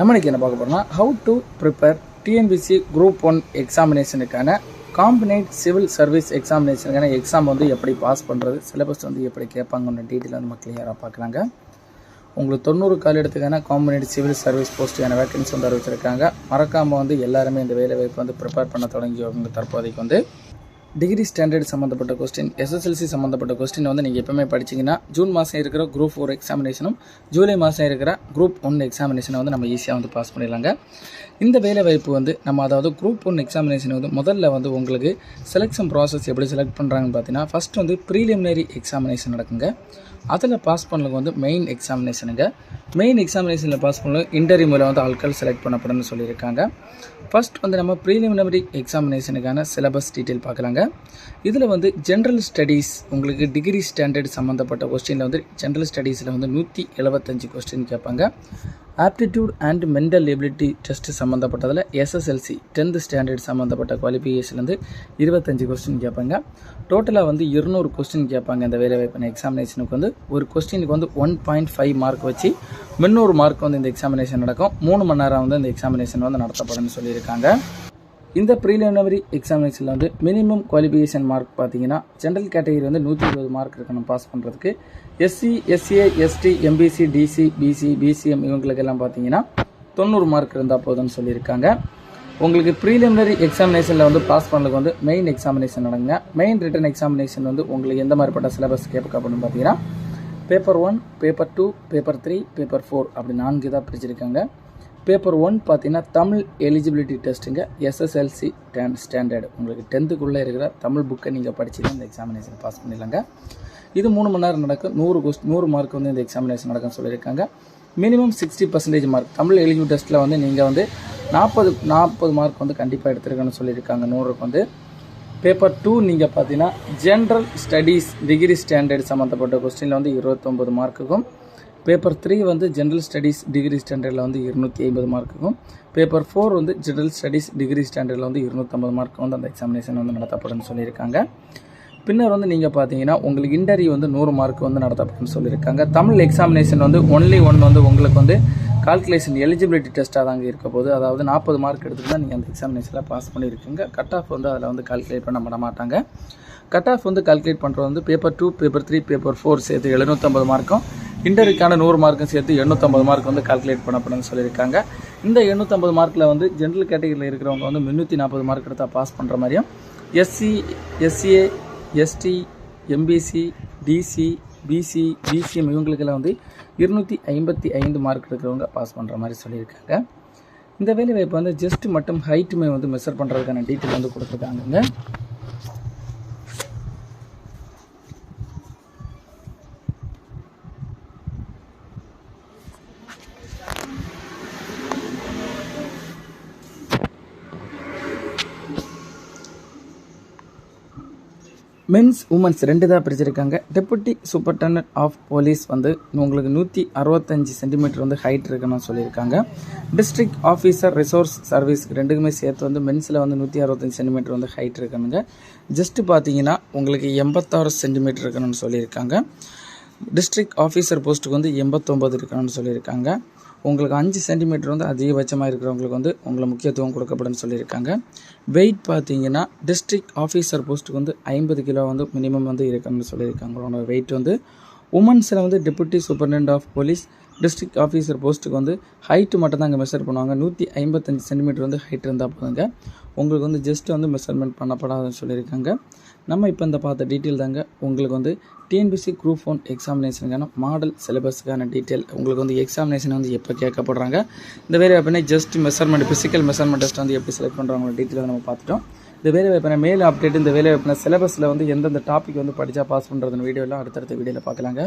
நம்ம இன்னைக்கு என்ன பார்க்க போகிறோம்னா how to prepare TNPSC group one எக்ஸாமினேஷனுக்கான combined civil service எக்ஸாமினேஷனுக்கான எக்ஸாம் வந்து எப்படி பாஸ் பண்ணுறது சிலபஸ் வந்து எப்படி கேட்பாங்கன்ற டீட்டெயில் வந்து நம்ம கிளியராக பார்க்குறாங்க உங்களுக்கு தொண்ணூறு காலிடத்துக்கான காம்பினேட் சிவில் சர்வீஸ் போஸ்ட்டுக்கான வேக்கன்சி வந்து அறிவிச்சிருக்காங்க. மறக்காமல் வந்து எல்லாருமே இந்த வேலை வாய்ப்பு வந்து ப்ரிப்பேர் பண்ண தொடங்கியவங்க தற்போதைக்கு வந்து டிகிரி ஸ்டாண்டர்ட் சம்மந்தப்பட்ட கொஸ்டின் எஸ்எஸ்எல்சி சம்மந்தப்பட்ட கொஸ்டின் வந்து நீங்கள் எப்போவுமே படிச்சீங்கன்னா ஜூன் மாதம் இருக்கிற குரூப் ஃபோர் எக்ஸாமினேஷனும் ஜூலை மாதம் இருக்கிற குரூப் ஒன் எக்ஸாமினேஷனை வந்து நம்ம ஈஸியாக வந்து பாஸ் பண்ணிடலாங்க. இந்த வேலை வாய்ப்பு வந்து நம்ம அதாவது குரூப் ஒன் எக்ஸாமினேஷன் வந்து முதல்ல வந்து உங்களுக்கு செலெக்ஷன் ப்ராசஸ் எப்படி செலக்ட் பண்ணுறாங்கன்னு பார்த்தீங்கன்னா ஃபஸ்ட் வந்து ப்ரீலிமினரி எக்ஸாமினேஷன் நடக்குங்க. அதில் பாஸ் பண்ணலுக்கு வந்து மெயின் எக்ஸாமினேஷனுங்க மெயின் எக்ஸாமினேஷனில் பாஸ் பண்ணல இன்டர்வியூவில் வந்து ஆட்கள் செலக்ட் பண்ணப்படும்னு சொல்லியிருக்காங்க. ஃபர்ஸ்ட் வந்து நம்ம ப்ரீலிமினரி எக்ஸாமினேஷனுக்கான சிலபஸ் டீட்டெயில் பார்க்கலாங்க. இதில் வந்து ஜென்ரல் ஸ்டடீஸ் உங்களுக்கு டிகிரி ஸ்டாண்டர்ட் சம்மந்தப்பட்ட கொஸ்டினில் வந்து ஜென்ரல் ஸ்டடீஸில் வந்து நூற்றி எழுபத்தஞ்சு கொஸ்டின் கேட்பாங்க. Aptitude and mental ability test சம்மந்தப்பட்டதில் SSLC tenth standard சம்மந்தப்பட்ட குவாலிஃபிகேஷன்லேருந்து இருபத்தஞ்சு கொஸ்டின் கேட்பாங்க. டோட்டலாக வந்து இருநூறு கொஸ்டின் கேட்பாங்க. இந்த வேலைவாய்ப்பு எக்ஸாமினேஷனுக்கு வந்து ஒரு கொஸ்டினுக்கு வந்து ஒன் பாயிண்ட் ஃபைவ் மார்க் வச்சு முந்நூறு மார்க் வந்து இந்த எக்ஸாமினேஷன் நடக்கும். மூணு மணி நேரம் வந்து இந்த எக்ஸாமினேஷன் வந்து நடத்தப்படும்னு சொல்லியிருக்காங்க. இந்த ப்ரீலிமினரி எக்ஸாமினேஷனில் வந்து மினிமம் குவாலிஃபிகேஷன் மார்க் பார்த்தீங்கன்னா ஜென்ரல் கேட்டகரி வந்து நூற்றி இருபது மார்க் இருக்கணும் பாஸ் பண்ணுறதுக்கு SC SCA ST MBC DC BC BCM இவங்களுக்கெல்லாம் பார்த்தீங்கன்னா தொண்ணூறு மார்க் இருந்தால் போதும்னு சொல்லியிருக்காங்க. உங்களுக்கு ப்ரீலிமினரி எக்ஸாமினேஷனில் வந்து பாஸ் பண்ணதுக்கு வந்து மெயின் எக்ஸாமினேஷன் நடங்க மெயின் ரிட்டன் எக்ஸாமினேஷன் வந்து உங்களுக்கு எந்த மாதிரிப்பட்ட சிலபஸ் கேட்கப்படும் பார்த்தீங்கன்னா paper one paper two paper three paper four அப்படி நான்கு இதாக பிரிச்சிருக்காங்க. பேப்பர் ஒன் பார்த்தீங்கன்னா தமிழ் எலிஜிபிலிட்டி டெஸ்ட்டுங்க எஸ்எஸ்எல்சி டேன் ஸ்டாண்டர்டு உங்களுக்கு டென்த்துக்குள்ளே இருக்கிற தமிழ் புக்கை நீங்கள் படித்து தான் இந்த எக்ஸாமினேஷன் பாஸ் பண்ணிடலாங்க. இது மூணு மணி நேரம் நடக்கும். நூறு கொஸ்ட் நூறு மார்க் வந்து இந்த எக்ஸாமினேஷன் நடக்கும் சொல்லியிருக்காங்க. Minimum sixty percentage mark Tamil eligible டெஸ்ட்டில் வந்து நீங்கள் வந்து நாற்பது நாற்பது மார்க் வந்து கண்டிப்பாக எடுத்துருக்கணும்னு சொல்லியிருக்காங்க. நூறுக்கு வந்து பேப்பர் டூ நீங்கள் பார்த்தீங்கன்னா ஜென்ரல் ஸ்டடீஸ் டிகிரி ஸ்டாண்டர்ட் சம்மந்தப்பட்ட கொஸ்டினில் வந்து இருபத்தொம்பது மார்க்குக்கும் பேப்பர் த்ரீ வந்து ஜென்ரல் ஸ்டடீஸ் டிகிரி ஸ்டாண்டர்டில் வந்து இருநூற்றி ஐம்பது மார்க்குக்கும் பேப்பர் ஃபோர் வந்து ஜென்ரல் ஸ்டடீஸ் டிகிரி ஸ்டாண்டர்டில் வந்து இருநூற்றம்பது மார்க் வந்து அந்த எக்ஸாமினேஷன் வந்து நடத்தப்படும்னு சொல்லியிருக்காங்க. பின்னர் வந்து நீங்கள் பார்த்தீங்கன்னா உங்களுக்கு இன்டர்வியூ வந்து நூறு மார்க் வந்து நடத்தப்படும்னு சொல்லியிருக்காங்க. தமிழ் எக்ஸாமினேஷன் வந்து ஒன்லி ஒன் வந்து உங்களுக்கு வந்து கால்குலேஷன் எலிஜிபிலிட்டி டெஸ்ட்டாக தாங்க இருக்க போது அதாவது நாற்பது மார்க் எடுத்துட்டு தான் நீங்கள் அந்த எக்ஸாமினேஷனில் பாஸ் பண்ணியிருக்கீங்க. கட் ஆஃப் வந்து அதில் வந்து கால்குலேட் பண்ண பண்ண மாட்டாங்க. கட் ஆஃப் வந்து கால்குலேட் பண்ணுறது வந்து paper two paper three paper four சேர்த்து எழுநூற்றம்பது மார்க்கும் இன்டருக்கான நூறு மார்க்கும் சேர்த்து எண்ணூற்றம்பது மார்க் வந்து கால்குலேட் பண்ணப்படணும்னு சொல்லியிருக்காங்க. இந்த எண்ணூற்றம்பது மார்க்கில் வந்து ஜென்ரல் கேட்டகரியில் இருக்கிறவங்க வந்து முந்நூற்றி நாற்பது மார்க் எடுத்தால் பாஸ் பண்ணுற மாதிரியும் SC SCA ST MBC DC BC BCM இவங்களுக்கெல்லாம் வந்து இருநூற்றி ஐம்பத்தி ஐந்து மார்க் எடுக்கிறவங்க பாஸ் பண்ணுற மாதிரி சொல்லியிருக்காங்க. இந்த வேலை வாய்ப்பு வந்து ஜஸ்ட் மட்டும் ஹைட்டுமே வந்து மெஷர் பண்ணுறதுக்கான டீட்டெயில் வந்து கொடுத்துருக்காங்கங்க. மென்ஸ் உமன்ஸ் ரெண்டு தான் பிரிச்சிருக்காங்க. டெபுட்டி சூப்பர்டென்டன்ட் ஆஃப் போலீஸ் வந்து உங்களுக்கு நூற்றி அறுபத்தஞ்சு சென்டிமீட்டர் வந்து ஹைட் இருக்கணும்னு சொல்லியிருக்காங்க. டிஸ்ட்ரிக்ட் ஆஃபீஸர் ரிசோர்ஸ் சர்வீஸ் ரெண்டுக்குமே சேர்த்து வந்து மென்ஸில் வந்து நூற்றி அறுபத்தஞ்சு சென்டிமீட்டர் வந்து ஹைட் இருக்கணுங்க ஜஸ்ட்டு பார்த்தீங்கன்னா உங்களுக்கு எண்பத்தாறு சென்டிமீட்டர் இருக்கணும்னு சொல்லியிருக்காங்க. டிஸ்ட்ரிக்ட் ஆஃபீஸர் போஸ்ட்டுக்கு வந்து எண்பத்தொம்பது இருக்கணும்னு சொல்லியிருக்காங்க. உங்களுக்கு அஞ்சு சென்டிமீட்டர் வந்து அதிகபட்சமாக இருக்கிறவங்களுக்கு வந்து உங்களை முக்கியத்துவம் கொடுக்கப்படும் சொல்லியிருக்காங்க. வெயிட் பார்த்தீங்கன்னா டிஸ்ட்ரிக்ட் ஆஃபீஸர் போஸ்ட்டுக்கு வந்து ஐம்பது கிலோ வந்து மினிமம் வந்து இருக்கணும்னு சொல்லியிருக்காங்க. உங்களோட வெயிட் வந்து உமன்ஸில் வந்து deputy superintendent of police district officer போஸ்ட்டுக்கு வந்து ஹைட்டு மட்டும் தான் இங்கே மெஷர் பண்ணுவாங்க. நூற்றி ஐம்பத்தஞ்சு சென்டிமீட்டர் வந்து ஹைட் இருந்தால் போதுங்க. உங்களுக்கு வந்து ஜஸ்ட்டு வந்து மெஷர்மெண்ட் பண்ணப்படாதுன்னு சொல்லியிருக்காங்க. நம்ம இப்போ இந்த பார்த்த டீட்டெயில் தாங்க. உங்களுக்கு வந்து டிஎன்பிசி குரூப் ஒன் எக்ஸாமினேஷனுக்கான மாடல் சிலபஸுக்கான டீட்டெயில் உங்களுக்கு வந்து எக்ஸாமினேஷன் வந்து எப்போ கேட்கப்படுறாங்க? இந்த வேலை வாய்ப்பினை just measurement physical measurement test வந்து எப்படி செலக்ட் பண்ணுறாங்க டீட்டெயில் நம்ம பார்த்துட்டோம். இந்த வேலை வாய்ப்பினை மேல் அப்டேட் இந்த வேலை வாய்ப்பின சிலபஸில் வந்து எந்தெந்த டாபிக் வந்து படித்தா பாஸ் பண்ணுறதுன்னு வீடியோலாம் அடுத்தடுத்த வீடியோவில் பார்க்கலாங்க.